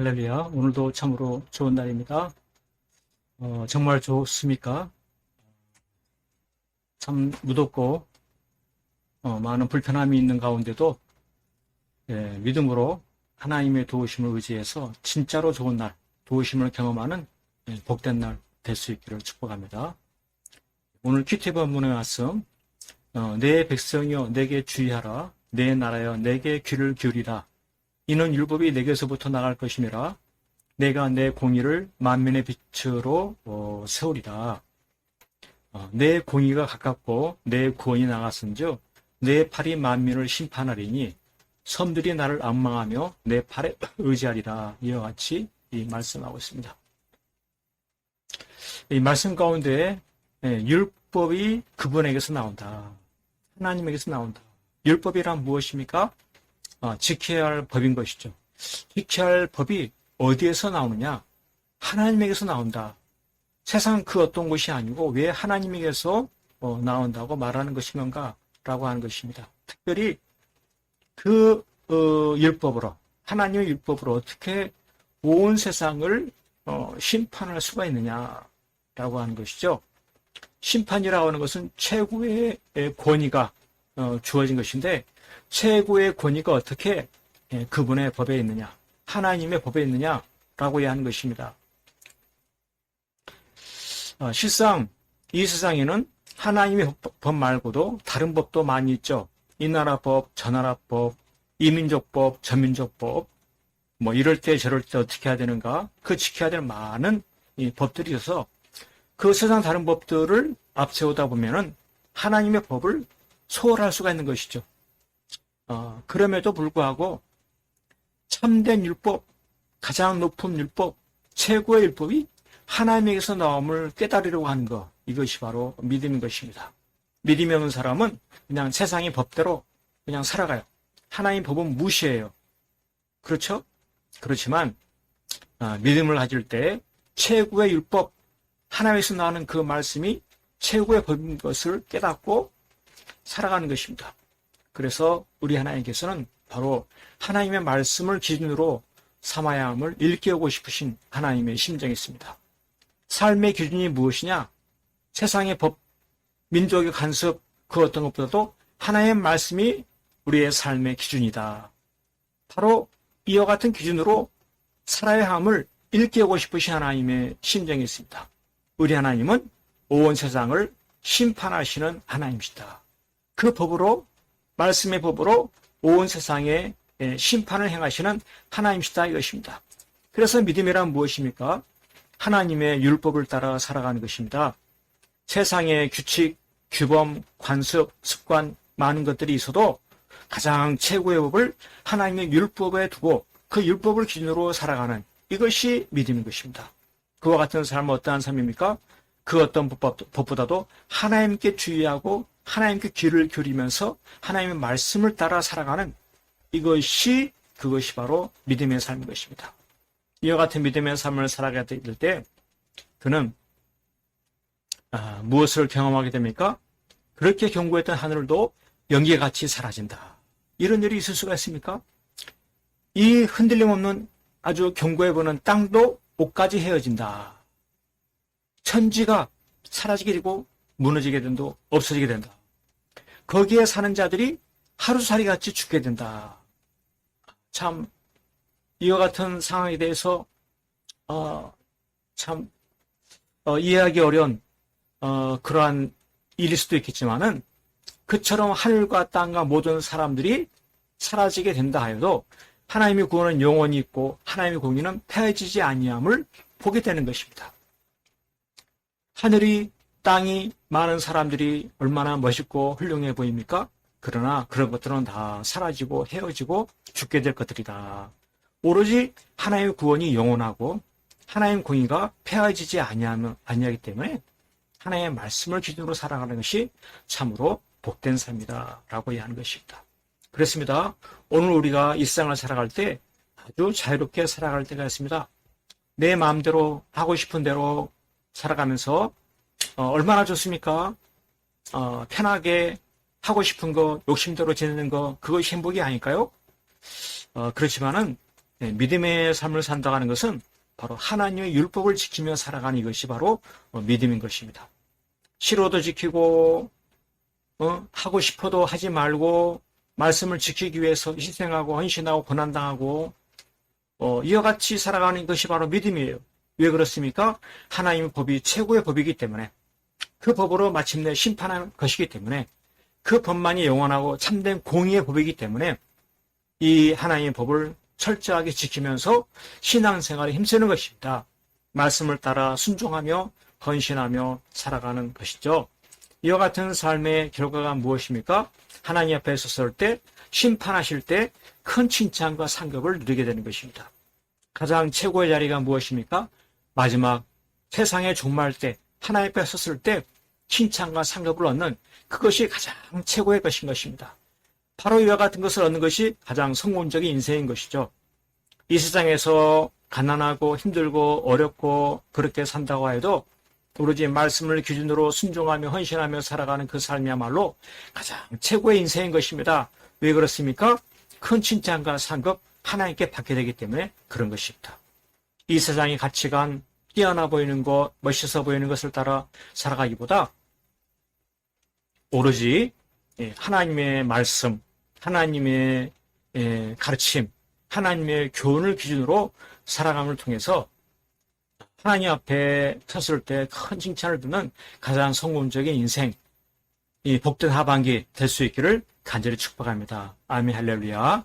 할렐루야. 오늘도 참으로 좋은 날입니다. 어, 정말 좋습니까? 참 무덥고, 어, 많은 불편함이 있는 가운데도, 예, 믿음으로 하나님의 도우심을 의지해서 진짜로 좋은 날, 도우심을 경험하는 예, 복된 날 될 수 있기를 축복합니다. 오늘 큐티 본문의 말씀, 어, 내 백성이여 내게 주의하라, 내 나라여 내게 귀를 기울이라, 이는 율법이 내게서부터 나갈 것이니라 내가 내 공의를 만민의 빛으로 어, 세우리라 어, 내 공의가 가깝고 내 구원이 나갔은즉 내 팔이 만민을 심판하리니 섬들이 나를 악망하며 내 팔에 의지하리라 이와 같이 이 말씀하고 있습니다. 이 말씀 가운데 예, 율법이 그분에게서 나온다. 하나님에게서 나온다. 율법이란 무엇입니까? 어, 지켜야 할 법인 것이죠. 지켜야 할 법이 어디에서 나오느냐? 하나님에게서 나온다. 세상 그 어떤 것이 아니고 왜 하나님에게서 어, 나온다고 말하는 것인가? 라고 하는 것입니다. 특별히 그 어, 율법으로 하나님의 율법으로 어떻게 온 세상을 어, 심판할 수가 있느냐라고 하는 것이죠. 심판이라고 하는 것은 최고의 권위가 어, 주어진 것인데 최고의 권위가 어떻게 예, 그분의 법에 있느냐, 하나님의 법에 있느냐라고 해야 하는 것입니다. 어, 실상 이 세상에는 하나님의 법 말고도 다른 법도 많이 있죠. 이 나라 법, 저 나라 법, 이민족 법, 저민족 법, 뭐 이럴 때 저럴 때 어떻게 해야 되는가, 그 지켜야 될 많은 법들이 있어서 그 세상 다른 법들을 앞세우다 보면은 하나님의 법을 소홀할 수가 있는 것이죠. 어, 그럼에도 불구하고 참된 율법, 가장 높은 율법, 최고의 율법이 하나님에게서 나옴을 깨달으려고 하는 것, 이것이 바로 믿음인 것입니다. 믿음이 없는 사람은 그냥 세상의 법대로 그냥 살아가요. 하나님 법은 무시해요. 그렇죠? 그렇지만 아, 믿음을 가질 때 최고의 율법, 하나님에서 나오는 그 말씀이 최고의 법인 것을 깨닫고 살아가는 것입니다. 그래서 우리 하나님께서는 바로 하나님의 말씀을 기준으로 삼아야 함을 일깨우고 싶으신 하나님의 심정이 있습니다. 삶의 기준이 무엇이냐? 세상의 법, 민족의 간섭, 그 어떤 것보다도 하나님의 말씀이 우리의 삶의 기준이다. 바로 이와 같은 기준으로 살아야 함을 일깨우고 싶으신 하나님의 심정이 있습니다. 우리 하나님은 온 세상을 심판하시는 하나님이시다. 그 법으로 말씀의 법으로 온 세상에 심판을 행하시는 하나님이시다 이것입니다. 그래서 믿음이란 무엇입니까? 하나님의 율법을 따라 살아가는 것입니다. 세상의 규칙, 규범, 관습, 습관 많은 것들이 있어도 가장 최고의 법을 하나님의 율법에 두고 그 율법을 기준으로 살아가는 이것이 믿음인 것입니다. 그와 같은 삶은 어떠한 삶입니까? 그 어떤 법보다도 하나님께 주의하고 하나님께 귀를 기울이면서 하나님의 말씀을 따라 살아가는 이것이 그것이 바로 믿음의 삶인 것입니다. 이와 같은 믿음의 삶을 살아가게 될때 그는 아, 무엇을 경험하게 됩니까? 그렇게 경고했던 하늘도 연기같이 사라진다. 이런 일이 있을 수가 있습니까? 이 흔들림 없는 아주 경고해보는 땅도 옷까지 헤어진다. 천지가 사라지게 되고 무너지게 된다. 없어지게 된다. 거기에 사는 자들이 하루살이 같이 죽게 된다. 참 이와 같은 상황에 대해서 어, 참 어, 이해하기 어려운 어, 그러한 일일 수도 있겠지만은 그처럼 하늘과 땅과 모든 사람들이 사라지게 된다 하여도 하나님의 구원은 영원히 있고 하나님의 공의는 폐해지지 아니함을 보게 되는 것입니다. 하늘이 땅이 많은 사람들이 얼마나 멋있고 훌륭해 보입니까? 그러나 그런 것들은 다 사라지고 헤어지고 죽게 될 것들이다. 오로지 하나님의 구원이 영원하고 하나님의 공의가 폐해지지 아니하기 때문에 하나님의 말씀을 기준으로 살아가는 것이 참으로 복된 삶이다. 라고 이해하는 것입니다. 그렇습니다. 오늘 우리가 일상을 살아갈 때 아주 자유롭게 살아갈 때가 있습니다. 내 마음대로 하고 싶은 대로 살아가면서 어, 얼마나 좋습니까? 어, 편하게 하고 싶은 거, 욕심대로 지내는 거, 그것이 행복이 아닐까요? 어, 그렇지만은 예, 믿음의 삶을 산다는 것은 바로 하나님의 율법을 지키며 살아가는 이것이 바로 어, 믿음인 것입니다. 싫어도 지키고 어, 하고 싶어도 하지 말고 말씀을 지키기 위해서 희생하고 헌신하고 고난당하고 어, 이와 같이 살아가는 것이 바로 믿음이에요. 왜 그렇습니까? 하나님의 법이 최고의 법이기 때문에 그 법으로 마침내 심판하는 것이기 때문에 그 법만이 영원하고 참된 공의의 법이기 때문에 이 하나님의 법을 철저하게 지키면서 신앙생활에 힘쓰는 것입니다. 말씀을 따라 순종하며 헌신하며 살아가는 것이죠. 이와 같은 삶의 결과가 무엇입니까? 하나님 앞에 섰을 때 심판하실 때 큰 칭찬과 상급을 누리게 되는 것입니다. 가장 최고의 자리가 무엇입니까? 마지막 세상의 종말 때 앞에 섰을 때 칭찬과 상급을 얻는 그것이 가장 최고의 것인 것입니다. 바로 이와 같은 것을 얻는 것이 가장 성공적인 인생인 것이죠. 이 세상에서 가난하고 힘들고 어렵고 그렇게 산다고 해도 오로지 말씀을 기준으로 순종하며 헌신하며 살아가는 그 삶이야말로 가장 최고의 인생인 것입니다. 왜 그렇습니까? 큰 칭찬과 상급 하나님께 받게 되기 때문에 그런 것입니다. 이 세상의 가치관, 뛰어나 보이는 것, 멋있어 보이는 것을 따라 살아가기보다 오로지 예, 하나님의 말씀, 하나님의 예, 가르침, 하나님의 교훈을 기준으로 살아감을 통해서 하나님 앞에 섰을 때 큰 칭찬을 듣는 가장 성공적인 인생, 이 복된 하반기 될 수 있기를 간절히 축복합니다. 아멘 할렐루야.